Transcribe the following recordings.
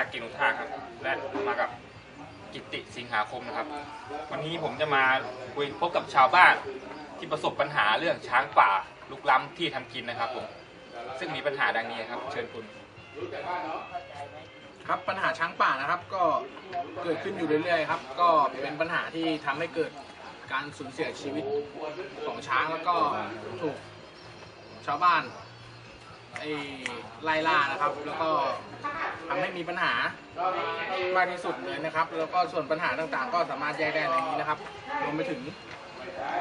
ากินุท่าครับ และมากับกิตติสิงหาคมนะครับ วันนี้ผมจะมาคุยพบกับชาวบ้านที่ประสบปัญหาเรื่องช้างป่าลุกล้ำที่ทำกินนะครับผมซึ่งมีปัญหาดังนี้ครับ เชิญคุณ ครับปัญหาช้างป่านะครับก็เกิดขึ้นอยู่เรื่อยๆครับ ก็เป็นปัญหาที่ทำให้เกิดการสูญเสียชีวิตของช้างแล้วก็ถูกชาวบ้าน ไอ้ไล่ล่านะครับ แล้วก็ทำให้มีปัญหามากที่สุดเลยนะครับ แล้วก็ส่วนปัญหาต่างๆ ก็สามารถแยกได้ในนี้นะครับรวมไปถึง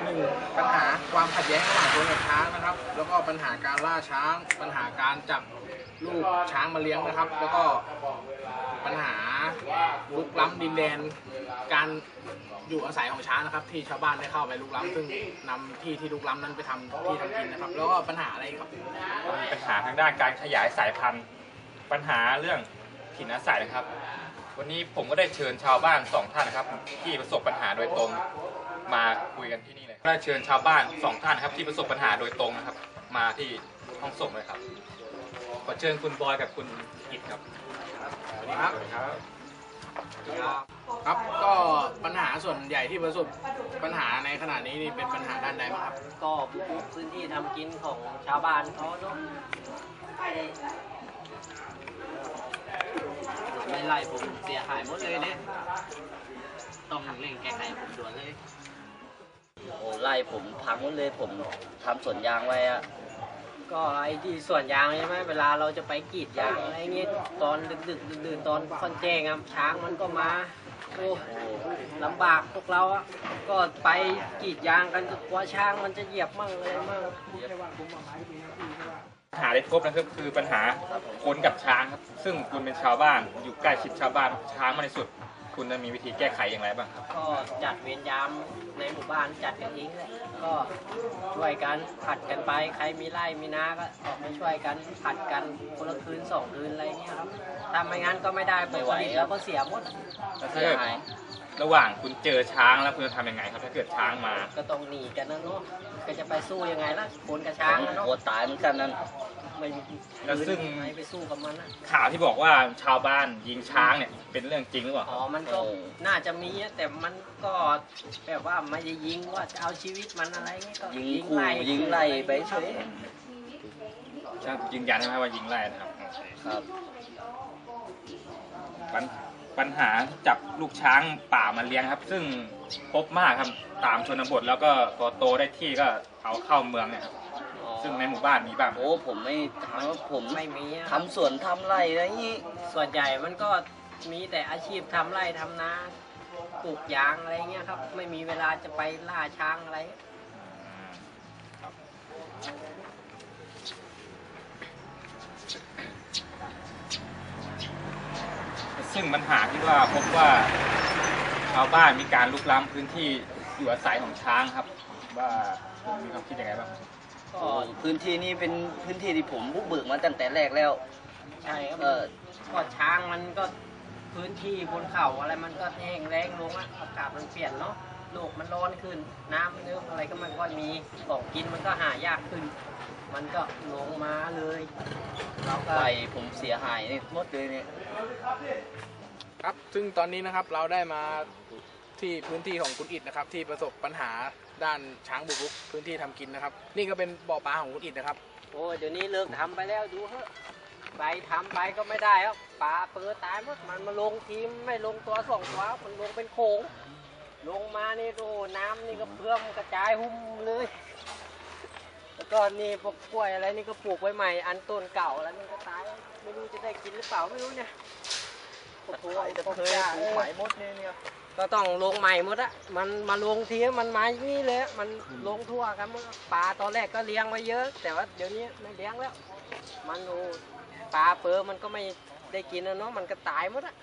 หนึ่งปัญหาความขัดแย้งระหว่างคนกับช้างนะครับ แล้วก็ปัญหาการล่าช้าง ปัญหาการจับ ลูกช้างมาเลี้ยงนะครับ แล้วก็ปัญหาลุกล้ำดินแดน การอยู่อาศัยของช้างนะครับ ที่ชาวบ้านได้เข้าไปลุกล้ำซึ่งนำที่ที่ลุกล้ำนั้นไปทำที่ทำกินนะครับ แล้วก็ปัญหาอะไรครับ มีปัญหาทางด้านการขยายสายพันธุ์ ปัญหาเรื่องถิ่นอาศัยนะครับ วันนี้ผมก็ได้เชิญชาวบ้านสองท่านนะครับ ที่ประสบปัญหาโดยตรงมาคุยกันที่นี่เลยได้เชิญชาวบ้านสองท่านนะครับ ที่ประสบปัญหาโดยตรงนะครับ มาที่ห้องส่งเลยครับ อเชิญคุณบอยกับคุณอิดครับสวัสดีครับสวัสดีครับครับก็ปัญหาส่วนใหญ่ที่ประสบปัญหาในขณะนี้นี่เป็นปัญหาด้านใดบ้างครับ ก็บุกรุกพื้นที่ทำกินของชาวบ้านเขาเนาะไม่ไล่ผมเสียหายหมดเลยเนี่ยต้องเร่งแก้ไขผมด่วนเลยโอ้ไล่ผมพังหมดเลยผมทำสวนยางไว้อะ ก็ไอ้ที่ส่วนยางใช่ไหมเวลาเราจะไปกรีดยางอะไรเงี้ยตอนดึกดึกดื่นตอนค่อนแจ้งอะช้างมันก็มาโอ้ลำบากพวกเราอะก็ไปกรีดยางกันกลัวช้างมันจะเหยียบมั่งอะไรมั่งปัญหาที่พบนะครับคือปัญหาคนกับช้างครับซึ่งคุณเป็นชาวบ้านอยู่ใกล้ชิดชาวบ้านช้างมากที่สุด คุณจะมีวิธีแก้ไขอย่างไรบ้างครับ ก็จัดเวรยามในหมู่บ้านจัดกันเองแหละก็ช่วยกันผัดกันไป ใครมีไร่มีนาก็ออกมาช่วยกันผัดกันคนละคืนสองคืนอะไรเงี้ยครับถ้าไม่งั้นก็ไม่ได้ผลผลิตแล้วก็เสียหมดแล้วถ้าเกิดระหว่างคุณเจอช้างแล้วคุณจะทำยังไงครับ ถ้าเกิดช้างมา ก็ต้องหนีกันนะเนาะก็จะไปสู้ยังไงล่ะคนกับช้างนะเนาะโอ้ตายเหมือนกันนั่น ไม่มีแล้วซึ่ง ไม่ไปสู้กับมันนะข่าวที่บอกว่าชาวบ้านยิงช้างเนี่ยเป็นเรื่องจริงหรือเปล่าอ๋อมันก็น่าจะมีอะแต่มันก็แบบว่าไม่ได้ยิงว่าจะเอาชีวิตมันอะไรเงี้ยก็ยิงขู่ยิงไล่ไปเฉยช่างยืนยันใช่ไหมว่ายิงไล่นะครับครับปัญปัญหาจับลูกช้างป่ามาเลี้ยงครับ ซึ่งพบมากครับตามชนบทแล้วก็พอโตได้ที่ก็เอาเข้าเมืองเนี่ยครับอ๋อ ซึ่งในหมู่บ้านมีบ้างไหมโอ้ผมไม่ทำผมไม่มีอะทำสวนทำไร่อะไรอย่างนี้ส่วนใหญ่มันก็มีแต่อาชีพทำไร่ทำนาปลูกยางอะไรเงี้ยครับ ไม่มีเวลาจะไปล่าช้างอะไร ซึ่งปัญหาที่ว่าพบว่าชาวบ้านมีการลุกล้ำพื้นที่อยู่อาศัยของช้างครับ ว่าคุณมีความคิดยังไงบ้างก็โอ้พื้นที่นี้เป็นพื้นที่ที่ผมบุกเบิกมาตั้งแต่แรกแล้ว ใช่ครับเออก็ช้างมันก็พื้นที่บนเขาอะไรมันก็แห้งแล้งลงอะอากาศมันเปลี่ยนเนาะโลกมันร้อนขึ้น น้ำมันเยอะอะไรก็ไมันก็มีของกินมันก็หายากขึ้น มันก็ลงมาเลยเราก็ไร่ผมเสียหายนี่หมดเลยเนี่ยครับ ซึ่งตอนนี้นะครับเราได้มาที่พื้นที่ของคุณอิดนะครับ ที่ประสบปัญหา ด้านช้างบุกรุกพื้นที่ทำกินนะครับ นี่ก็เป็นบ่อปลาของคุณอิดนะครับ โอ้ยเดี๋ยวนี้เลิกทำไปแล้วดูเถอะไปทำไปก็ไม่ได้ครับปลาเปิดตายหมดมันมาลงทีมไม่ลงตัวสองตัวมันลงเป็นโขงลงมานี่โอ้น้ำนี่ก็เพื่อมกระจายหุ้มเลย แล้วก็นี่พวกกล้วยอะไรนี่ก็ปลูกไว้ใหม่ อันต้นเก่าแล้วนี่ก็ตายไม่รู้จะได้กินหรือเปล่าไม่รู้เนี่ยพวกถั่วพวกหญ้าเออหมายหมดเนี่ยเนี่ย ก็ต้องลงใหม่หมดอะมันมาลงทีมันมาอย่างนี้เลยอะมันลงทั่วกันหมดปลาตอนแรกก็เลี้ยงไว้เยอะ แต่ว่าเดี๋ยวนี้ไม่เลี้ยงแล้ว มันโอ้ปลาเปิร์มันก็ไม่ได้กินแล้วเนาะมันก็ตายหมดอะ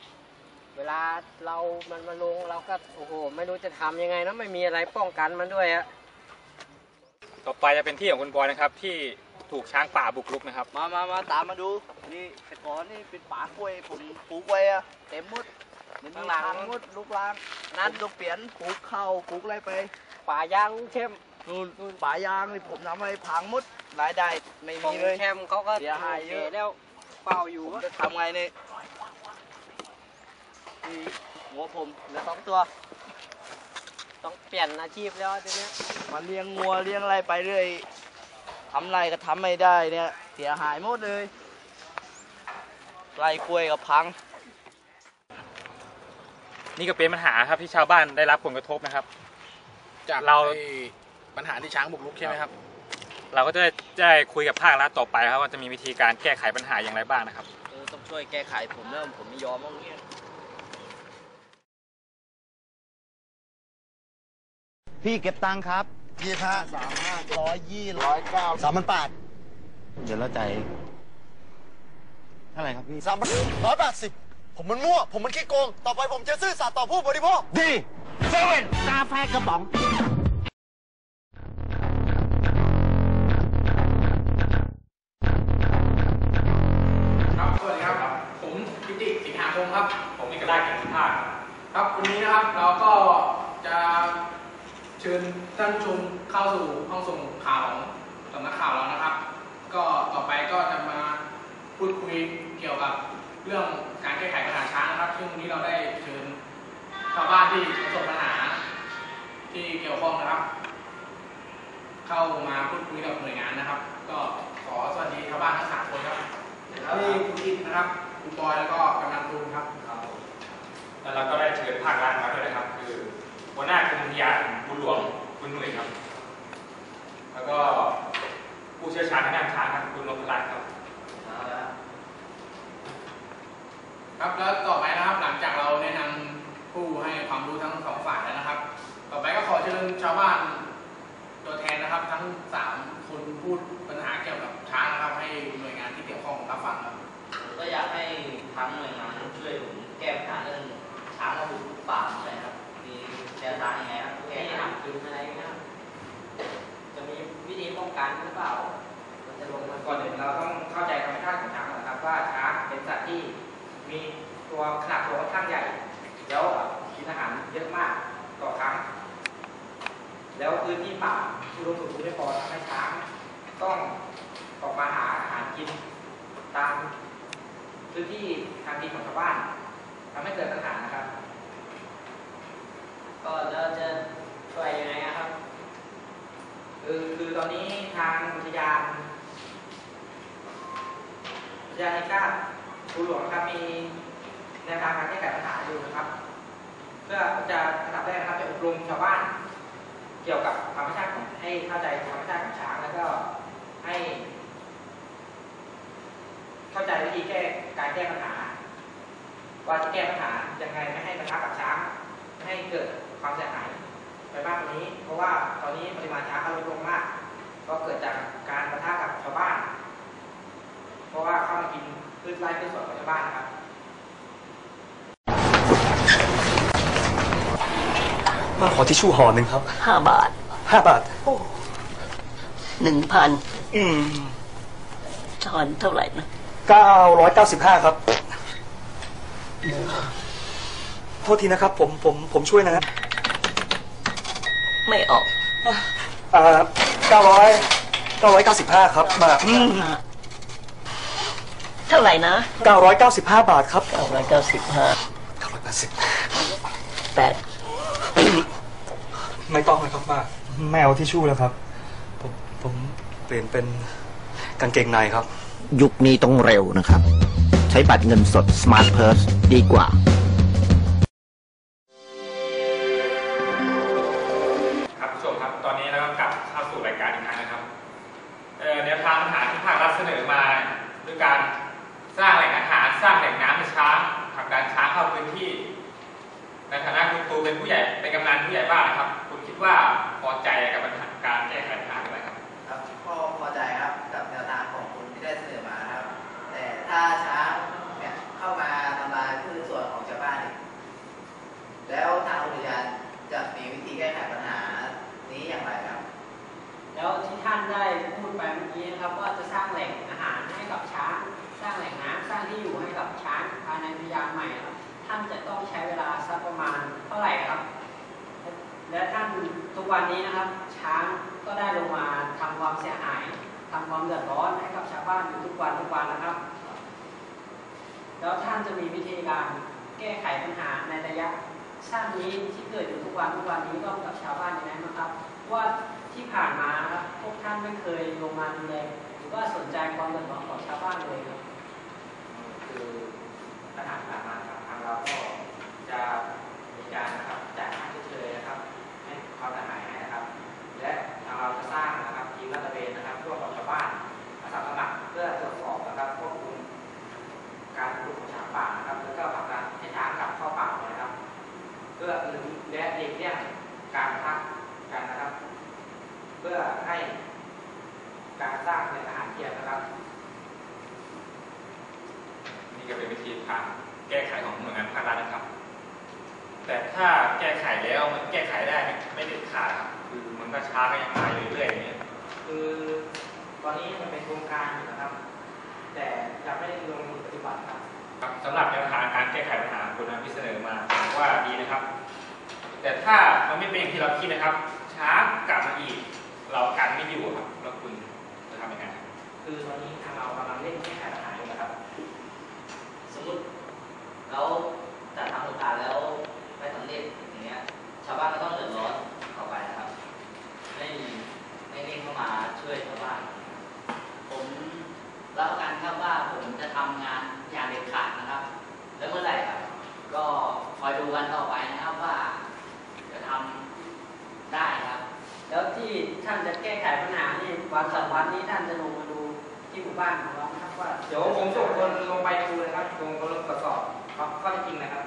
เวลาเรามันมาลงเราก็โอ้โหไม่รู้จะทำยังไงนะไม่มีอะไรป้องกันมันด้วยอะต่อไปจะเป็นที่ของคุณบอยนะครับ ที่ถูกช้างป่าบุกรุกนะครับ มามามาตามมาดู นี่แต่ก่อนนี่เป็นป่ากล้วยผมปลูกไว้อะเต็มหมด มันมีทางหมดลูกลางนั่นต้องเปลี่ยนปลูกข้าวปลูกอะไรไปป่ายางเข้มนู่นนู่นป่ายางนี่ผมทำอะไรพังหมดรายได้ไม่ของมีเลย เข้มเขาก็เสียหายเยอะ แล้วเฝ้าอยู่ผมอะจะทำไงเนี่ยนี่หัวผมเหลือสองตัว ต้องเปลี่ยนอาชีพแล้วทีเนี้ยมาเลี้ยงงัวเลี้ยงอะไรไปเรื่อยทำไรก็ทำไม่ได้เนี่ย เสียหายหมดเลย ไร่กล้วยกับพัง นี่ก็เป็นปัญหาครับที่ชาวบ้านได้รับผลกระทบนะครับ จากเรา ไอ้ปัญหาที่ช้างบุกรุกใช่ไหมครับ เราก็จะได้ได้คุยกับภาครัฐต่อไปครับว่าจะมีวิธีการแก้ไขปัญหาอย่างไรบ้างนะครับ เออต้องช่วยแก้ไขผมแล้วผมไม่ยอมเอาเงี้ย พี่เก็บตังค์ครับยี่ห้าสามห้าร้อยยี่ร้อยเก้าสามพันแปดเดี๋ยวเราจ่ายเท่าไหร่ครับพี่สามพันร้อยแปดสิบ ผมมันมั่ว ผมมันขี้โกง ต่อไปผมจะซื่อสัตย์ต่อผู้บริโภค ดีเซเว่นกาแฟกระป๋อง ครับ สวัสดีครับ ผมพิติสิงหาคมครับ ผมนี่ก็ได้กันภาคครับ วันนี้นะครับเราก็จะเชิญท่านผู้ชมเข้าสู่ห้องส่งข่าวของสำนักข่าวเรานะครับ ก็ต่อไปก็จะมาพูดคุยเกี่ยวกับ เรื่องการแก้ไขปัญหาช้างนะครับ ซึ่งวันนี้เราได้เชิญชาวบ้านที่ประสบปัญหาที่เกี่ยวข้องนะครับ เข้ามาพูดคุยกับหน่วยงานนะครับ ก็ขอสวัสดีชาวบ้านทั้งสามคนครับนี่คุณอินนะครับคุณบอยแล้วก็กำนันตูนครับแล้วเราก็ได้เชิญภาครัฐมาด้วยนะครับ คือหัวหน้ากรมอุทยานบุญหลวงคุณหนุ่ยครับ แล้วก็ผู้เชี่ยวชาญทางด้านช้างครับคุณนพรัตน์ครับ ครับแล้วต่อไปนะครับหลังจากเราแนะนำผู้ให้ความรู้ทั้งสองฝ่ายแล้วนะครับ ต่อไปก็ขอเชิญชาวบ้านตัวแทนนะครับ ทั้งสามคนพูดปัญหาเกี่ยวกับช้างนะครับ ให้หน่วยงานที่เกี่ยวข้องรับฟังครับผมก็อยากให้ทางหน่วยงานช่วยผมแก้ปัญหาเรื่องช้างมาบุกรุกป่าหน่อยครับมีแนวทางยังไงครับแก้แก้ไขคืนอะไรเงี้ยจะมีวิธีป้องกันหรือเปล่ามันจะลงมาก่อนอื่นเราต้องเข้าใจธรรมชาติของช้างก่อนนะครับว่าช้างเป็นสัตว์ที่ มีตัวขนาดตัวค่อนข้างใหญ่ แล้วกินอาหารเยอะมากต่อครั้ง แล้วพื้นที่ป่าที่รวมถึงไม่พอทำให้ช้างต้องออกมาหาอาหารกินตามพื้นที่ทางดินของชาวบ้านทำให้เกิดปัญหานะครับ ก็เราจะช่วยยังไงอะครับคือคือตอนนี้ทางอุทยานอุทยานแห่งชาติ ภูหลวงนะครับมีแนวทางการแก้ไขปัญหาอยู่นะครับ เพื่อจะอันดับแรกนะครับจะอบรมชาวบ้านเกี่ยวกับธรรมชาติของให้เข้าใจธรรมชาติของช้างแล้วก็ให้ เข้าใจวิธีแก้การแก้ปัญหา ว่าจะแก้ปัญหายังไงไม่ให้ปะทะกับช้างไม่ให้เกิดความเสียหายไปมากกว่านี้ เพราะว่าตอนนี้ปริมาณช้างก็ลดลงมาก ก็เกิดจากการประทะกับชาวบ้าน เพราะว่าเข้ามากิน พืชไร่พืชสวนของชาวบ้านนะครับมาขอทิชชู่ห่อหนึ่งครับห้าบาทห้าบาทหนึ่งพันอืมทอนเท่าไหร่นะเก้าร้อยเก้าสิบห้าครับ โทษทีนะครับ ผมผมผมช่วยนะไม่ออกอ่าเก้าร้อยเก้าร้อยเก้าสิบห้าครับมาอืม เท่าไหร่นะเก้าร้อยเก้าสิบห้าบาทครับเก้าร้อยเก้าสิบห้าเก้าร้อยแปดสิบแปดไม่ต้องเลยครับมาไม่เอาทิชชู่แล้วครับ ผมผมเปลี่ยนเป็นกางเกงในครับ ยุคนี้ต้องเร็วนะครับ ใช้บัตรเงินสด Smart Purse ดีกว่า กวันนี้นะครับ ช้างก็ได้ลงมาทำความเสียหายทำความเดือดร้อนให้กับชาวบ้านอยู่ทุกวันทุกวันนะครับ แล้วท่านจะมีวิธีการแก้ไขปัญหาในระยะสั้นนี้ที่เกิดอยู่ทุกวันทุกวันนี้ร่วมกับชาวบ้านย่างไรบ้างครับ ว่าที่ผ่านมาครับพวกท่านไม่เคยลงมาดูแลหรือว่าสนใจความเดือดร้อนของชาวบ้านเลยครับคือปัญหาที่ผ่านมาครับทางเราก็ งหน่วยงานภาครัฐนะครับ แต่ถ้าแก้ไขแล้วมันแก้ไขได้ไม่ไม่เด็ดขาดครับคือมันก็ช้าก็ยังมาอยู่เรื่อยๆอย่างเงี้ยคือตอนนี้มันเป็นโครงการอยู่นะครับ แต่ยังไม่ได้ลงมือปฏิบัติครับครับสำหรับแนวทางการแก้ไขปัญหาคุณนะที่เสนอมาผมว่าดีนะครับ แต่ถ้ามันไม่เป็นอย่างที่เราคิดนะครับ ช้ากลับมาอีก เรากันไม่อยู่ครับแล้วคุณจะทำยังไงคือตอนนี้ทางเรากำลังเร่งแก้ไขปัญหาอยู่นะครับ สมมติเราจัดทำโครงการแล้วไม่สำเร็จอย่างเงี้ย ชาวบ้านก็ต้องเดือดร้อนต่อไปนะครับ ไม่ไม่เร่งเข้ามาช่วยชาวบ้าน ผมรับประกันครับว่าผมจะทำงานอย่างเด็ดขาดนะครับ แล้วเมื่อไหร่ครับ ก็คอยดูกันต่อไปนะครับว่า จะทำได้ครับ แล้วที่ท่านจะแก้ไขปัญหานี่วันสองวันนี้ท่านจะลงมาดูที่หมู่บ้านของเรานะครับว่า เดี๋ยวผมส่งคนลงไปดูนะครับลงคนลงตร วจสอบครับข้อเท็จจริงนะครับ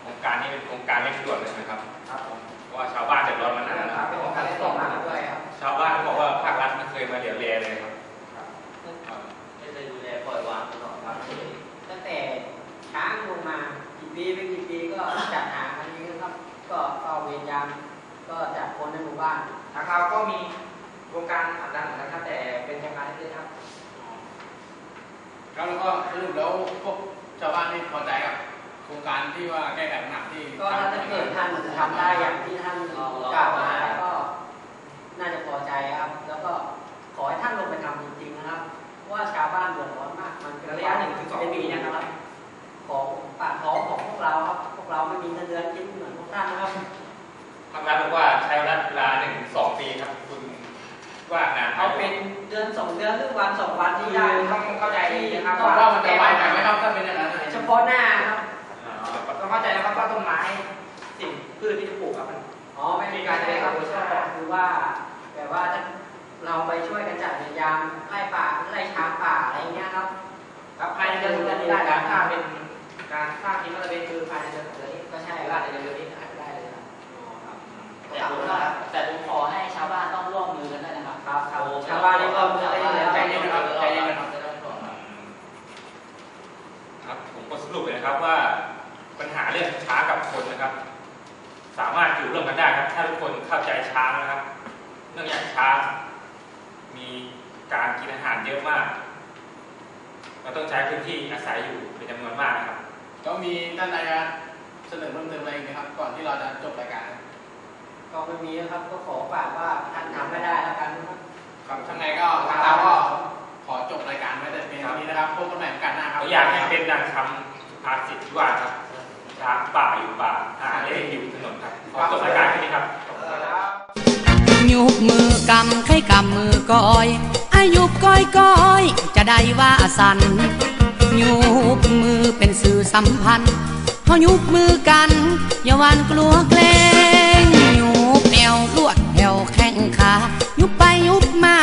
โครงการนี้เป็นโครงการเร่งด่วนเลยใช่ไหมครับ ครับผมเพราะว่าชาวบ้านเดือดร้อนมานานคแล้รัวบเป็นของการเล่นต่อมาด้วยครับ ชาวบ้านเขาบอกว่าภาครัฐไม่เคยมาเหลียวแลเลยครับไม่เคยดูแลปล่อยวางตลอดครับตั้งแต่ช้างลงมากี่ปีไม่กี่ปีก็จัดหาอันนี้นะครับ ก็เฝ้าเวรยามก็จัดคนในหมู่บ้านทางเราก็มีโครงการผลักดันเหมือนกันครับแต่เป็นโครงการเล็กๆครับ ครับแล้วก็สรุปแล้วพวกชาวบ้านที่พอใจกับโครงการที่ว่าแก้ไขปัญหาที่ก็ถ้าเกิดท่านทำได้อย่างที่ท่านกล่าวมาก็น่าจะพอใจครับ แล้วก็ขอให้ท่านลงไปทำจริงๆนะครับเพราะว่าชาวบ้านเดือดร้อนมาก มันเป็นระยะหนึ่งถึงสองปีนะครับ ของปากท้องของพวกเราครับ พวกเราไม่มีเงินเดือนกินเหมือนพวกท่านนะครับภาครัฐบอกว่าใช้เวลาหนึ่งสองปีครับ คุณว่านานไหมเอาเป็นเดือน สองเดือนหรือวันสองวันที่ได้ต้องเข้าใจดีนะครับผมว่ามันจะไวไปไหมครับถ้าเป็นอย่างนั้นเฉพาะหน้าครับอ่าต้องเข้าใจนะครับว่าต้นไม้สิ่งพืชที่จะปลูกครับมันอ๋อไม่มีการใช้ครับก็คือว่าแบบว่าถ้าเราไปช่วยกันจัดเวรยามไล่ป่าไล่ช้างป่าอะไรอย่างเงี้ยครับครับภายในเดือนเดือนนี้ได้ครับถ้าเป็นการสร้างทีมก็จะเป็นคือภายในเดือนเดือนนี้ก็ใช่หรือคว่ารับในเดือนนี้อาจจะได้เลยครับแต่ผมว่าแต่ผมขอให้ชาวบ้านต้องร่วมมือกัน ต้องใช้พื้นที่อาศัยอยู่เป็นจำนวนมากนะครับก็มีท่านใดจะเสนอเพิ่มเติมอะไรอีกไหมครับ ก่อนที่เราจะจบรายการก็ไม่มีนะครับก็ขอฝากว่าท่านทำไม่ได้แล้วกันนะครับครับทั้งไงก็ทางเราก็ขอจบรายการไว้แต่เพียงเท่านี้นะครับพบกันใหม่โอกาสหน้าครับเราอยากให้เป็นดังคำภาษิตที่ว่าครับช้างป่าอยู่ป่าหาเล่อยู่ถนนครับขอจบรายการแค่นี้ครับยุบมือกำให้กำมือก้อย อายุก้อยก้อยจะได้ว่าสันยุบมือเป็นสื่อสัมพันธ์พอยุบมือกัน อย่าหวานกลัวเกรงยุบแอวลวดแอวแข้งขายุบไปยุบมา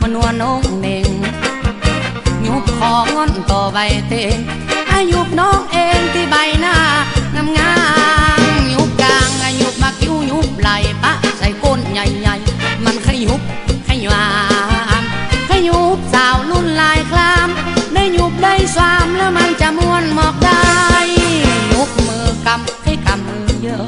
มานวลงเน่งยุบของอนต่อใบเตง